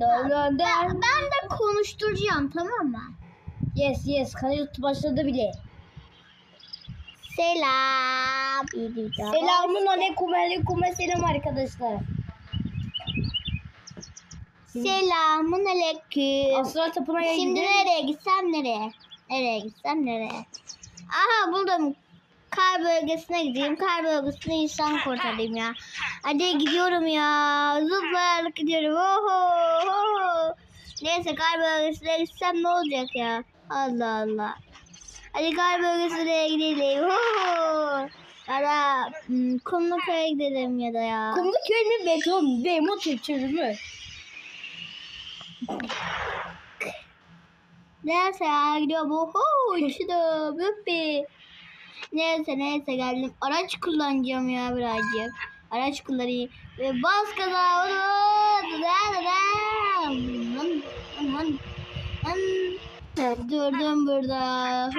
Ben, dön. ben de konuşturacağım tamam mı? Yes yes kayıt başladı bile. Selam. Selamun aleyküm aleyküm selam arkadaşlar. Selamun aleyküm. Aslan tapınaya Şimdi gidelim. nereye gitsem nereye? Nereye gitsem nereye? Aha buldum. Kar bölgesine gideyim. Kar bölgesine insan kurtarayım ya. Hadi gidiyorum ya. Zıplayarak gidiyorum. Oho, oho. Neyse kar bölgesine gitsem ne olacak ya? Allah Allah. Hadi kar bölgesine gidelim. Oho. Ya da hmm, Kumluköy'e gidelim ya da ya. Kumlu köyünün beton demo çözümü. Neyse ya gidiyorum. Oho uçtum. Yuppi. Neyse neyse geldim. Araç kullanacağım ya birazcık. Araç kullanayım. Ve bas gaza. Durdum burada.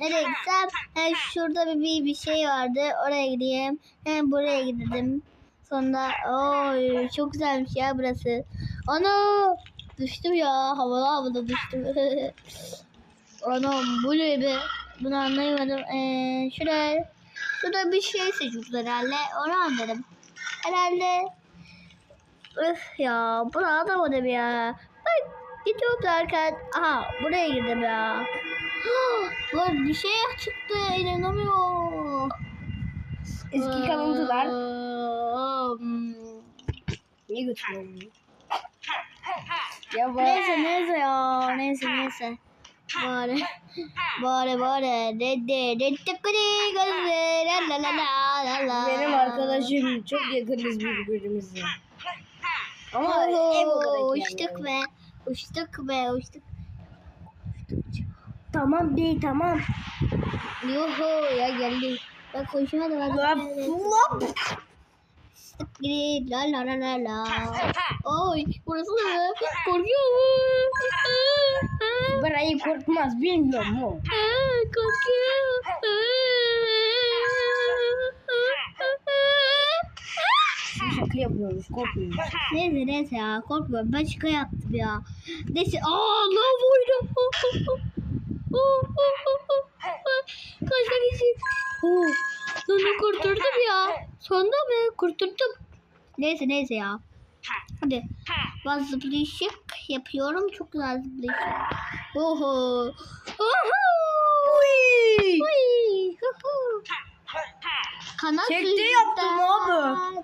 Nereye gitsem? He, şurada bir, bir şey vardı. Oraya gideyim. Hem buraya gidelim. Sonra oy çok güzelmiş ya burası. Ana düştüm ya havada havada düştüm. Anam bu ne be? Bunu anlayamadım. Ee, şuraya şurada bir şey seçmiş herhalde. Onu anladım. Herhalde Öf ya bunu anlamadım ya. Bak gidiyorum derken aha buraya girdim ya. Lan bir şey çıktı inanamıyorum. Eski kalıntılar. Niye götürüyorum? Ya. Neyse neyse ya neyse neyse. Bari bari bari dede dede gözü la la la la la la. Benim arkadaşım çok yakınız birbirimize. Ama olarak uçtuk be uçtuk be uçtuk. Tamam değil tamam. Yuhu ya geldi. Bak koşuma da Lap bak. lap. Gri la la la la la. Oy burası ne? Korkuyorum. Burayı korkmaz bilmiyor mu? Biz şaka yapıyoruz korkmuyoruz. Neyse neyse ya korkmuyorum ben şaka yaptım ya. Neyse aaa lan vurdum. Kaçta geçeyim. Sonunda kurtuldum ya. Sonunda mı? Kurtuldum. Neyse neyse ya. Hadi. Ben zıplayışık yapıyorum. Çok güzel zıplayışık. Oho. Oho. Uy. Uy. Kanat Tekte yaptım abi.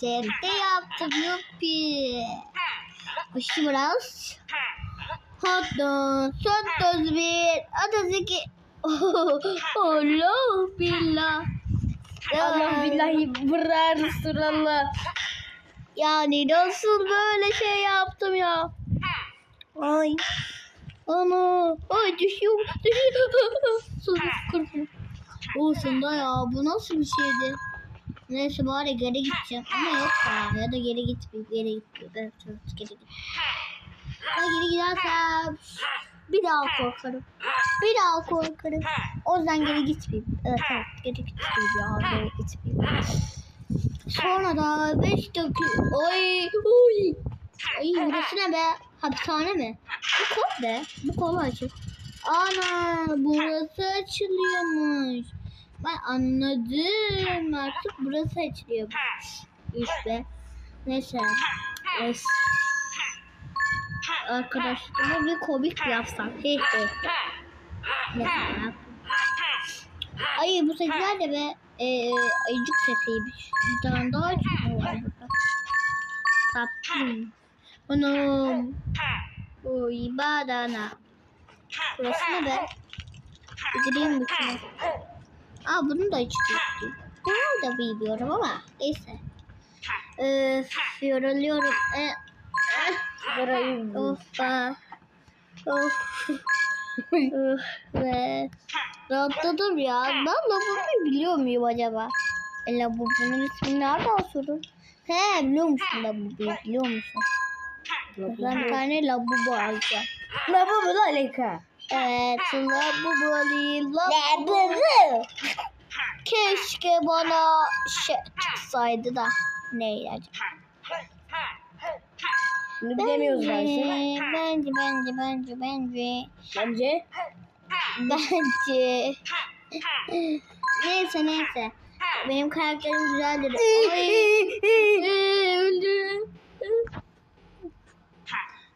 Tekte yaptım yuppi. Koşu biraz. Hatta son bir. Adı iki. Allah billah. Allah billahi bırar Resulallah. Yani nasıl böyle şey yaptım ya? Ay. Ana. Ay düşüyorum. Düşüyorum. Sus kurtulun. Olsun da ya bu nasıl bir şeydi? Neyse bari geri gideceğim ama yok ya ya da geri gitmeyeyim geri gitmeyeyim evet, evet, geri git. Ben geri gidersem bir daha korkarım. Bir daha korkarım. O yüzden geri gitmeyeyim. Evet evet geri gitmeyeyim ya geri gitmeyeyim. Sonra da 5 dakika. Oy oy. Ay burası ne be? Hapishane mi? Bu kod ne? Bu kolu açık. Ana burası açılıyormuş. Ben anladım. Artık burası açılıyor. İşte. Neyse. Es. Arkadaşlarıma bir komik yapsam. He he. Neyse. yap. Ay bu sesler de be. Ee, ayıcık sesiymiş. Bir tane daha ayıcık var burada? Saptım. Anam. Oy badana. Burası ne be? Gireyim bütüne. Aa bunu da değil. Bunu da bilmiyorum ama neyse. Öf yoruluyorum. E, eh, Burayı of. Of. Öf be. Rahatladım ya. Ben Labubu'yu biliyor muyum acaba? E, Labubu'nun ismini nereden sorun? He biliyor musun Labubu'yu biliyor musun? Ben bir tane Labubu alacağım. Ne bu bu alaka? Evet, Labubu alayım. Labubu. Keşke bana şey çıksaydı da. Neydi acaba? Bunu bilemiyoruz Bence, bence, bence, bence, bence. Bence. Bence. neyse neyse. Benim karakterim güzeldir. Ay. Öldü.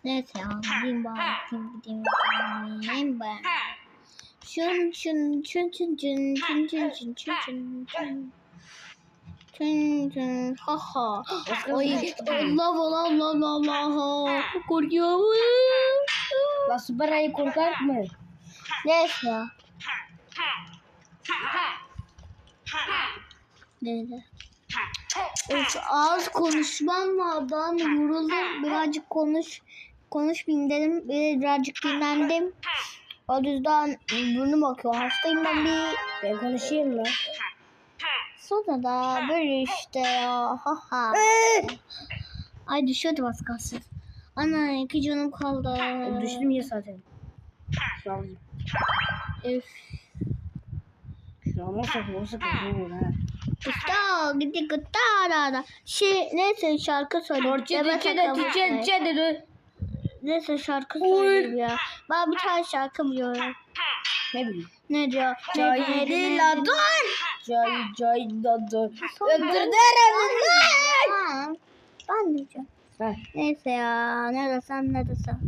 Neyse ya gideyim bari gideyim gideyim gideyim ben. Çın çın çın çın çın çın çın çın çın çın çın. Çın çın ha ha. Ay Allah Allah Allah Allah. Korkuyorum. La süper ayı korkar mı? Neyse ya. Neyse. Of, az konuşmam var. Ben yoruldum. Birazcık konuş konuşmayayım dedim. Bir- Birazcık dinlendim. O yüzden burnum bakıyor. Hastayım ben bir. Ben konuşayım mı? Sonra da böyle işte ya. Ha. Ay düşüyordu az kalsın. Ana iki canım kaldı. Düştüm ya zaten. Şu an. Üf. Olsa kötü olur ha. Gıtta gitti gıtta arada. Şey neyse şarkı söyleyeyim. Orçe de tüçe tüçe dedi. Neyse şarkı söyleyeyim ya. Ben bir tane şarkı biliyorum. Ne bileyim. Ne diyor? Cahil la dur. Cahil cahil la dur. Öldürdü Ha, Ben diyeceğim. Neyse ya ne desem ne desem.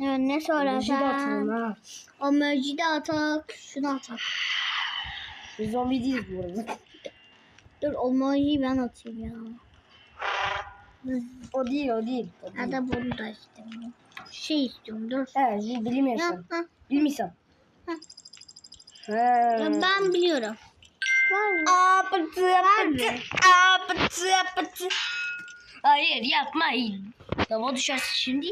Evet, ne de ha. O möcide atak. Şunu atak. Biz zombi değiliz bu arada. Dur o möciyi ben atayım ya. O değil o değil. O Ya da bunu da istemiyorum. Şey istiyorum dur. Ha. Bilmiyorsun. Ha. He. Ya ben biliyorum. Var mı? Apıtı apıtı apıtı apıtı. Hayır yapmayın. Lava düşersin şimdi.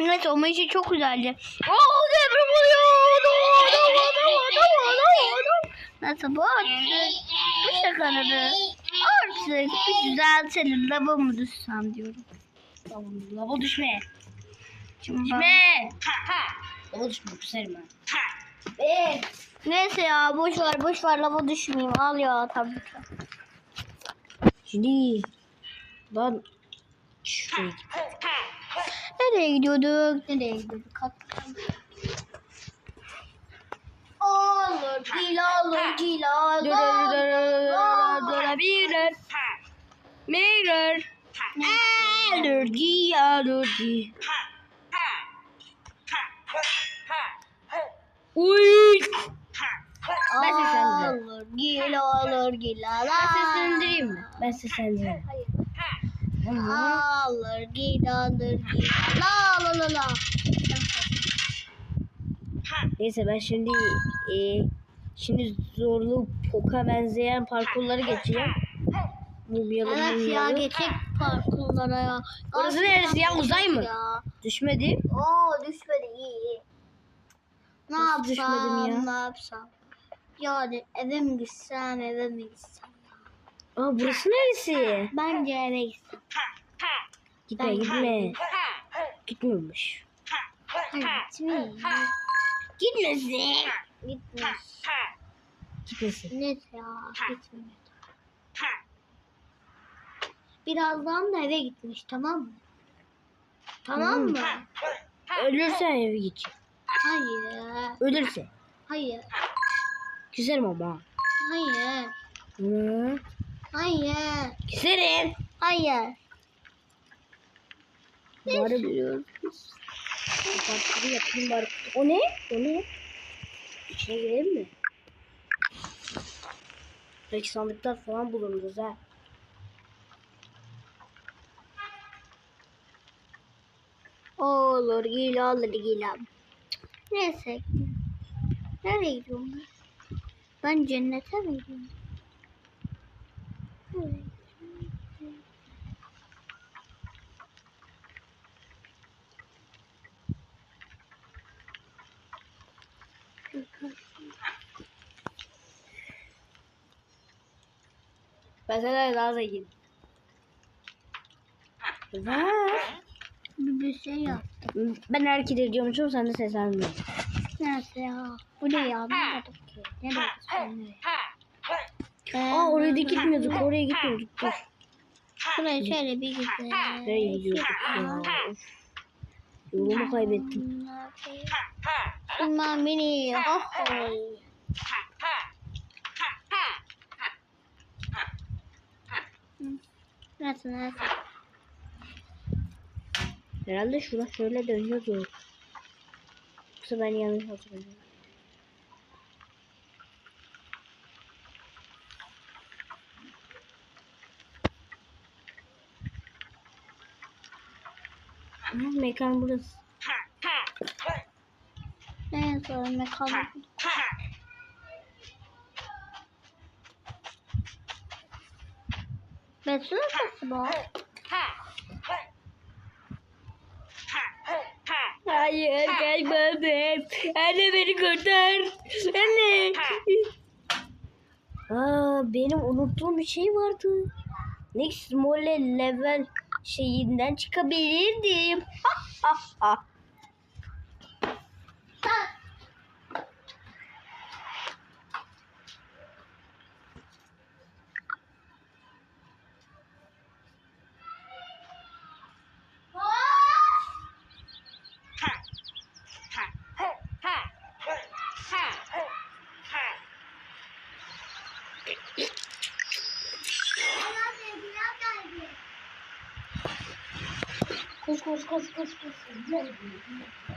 Evet o möci çok güzeldi. Oo deprem oluyor. Nasıl bu artık? Bu şakaladı. Artık bir düzeltelim. Lava mı düşsem diyorum. Lava düşme. Düşme. Lava düşme küserim ben. Be. Neyse ya boş ver boş ver lava düşmeyeyim. Al ya tabii ki. Şimdi. Lan. Şuraya git. Nereye gidiyorduk? Nereye gidiyorduk? Olur dur dur durabilir. Mirror. Allergy allergy. Uy. Ben seslendireyim. Olur gila olur gila. Ben seslendireyim mi? Ben seslendireyim. Alır gila. La la la la. Neyse ben şimdi e, şimdi zorlu poka benzeyen parkurları geçeceğim. Mumyalı Evet ya mumyalı. geçecek parkurlara ya. Orası neresi ya? Uzay mı? Ya. Düşmedi. Oo düşmedi iyi iyi. Ne Nasıl yapsam düşmedim ya? ne yapsam. Yani eve mi gitsem eve mi gitsem. Aa burası neresi? Bence eve gitsem. Gitme gitme. Gitmiyormuş. Gitmesin. Gitmiş. Gitmesin. Net ya gitmiyor. Birazdan da eve gitmiş tamam mı? Tamam mı? Ölürsen eve git. Hayır. Ölürse. Hayır. Küserim ama. Hayır. Hı. Hayır. Küserim. Hayır. Bari biliyorum. Parkuru yapayım bari. O ne? O ne? İçine girelim mi? Belki sandıklar falan buluruz ha. Olur gila olur gila. Neyse. Nereye gidiyorum ben? Ben cennete mi gidiyorum? Ben senden daha zengin. Var. Bir, bir şey yaptım. Ben hareket ediyormuşum sen de seslenmiyorsun. Neyse ya. Bu ne ya? Ne dedik ki? Ne dedik? Aa oraya da gitmiyorduk. Oraya gitmiyorduk. Dur. Şuraya şöyle bir gidelim. Nereye gidiyorduk ya? Yolumu kaybettim. Bunlar beni. Oh. Nasıl nasıl? Herhalde şura şöyle dönüyordu. Yoksa ben yanlış hatırlıyorum. Aha, mekan burası. En son mekan. Betül nasıl bu? Hayır kaçmadım. Anne beni kurtar. Anne. Aa, benim unuttuğum bir şey vardı. Next mole level şeyinden çıkabilirdim. Ha ha ha. Koş koş koş koş.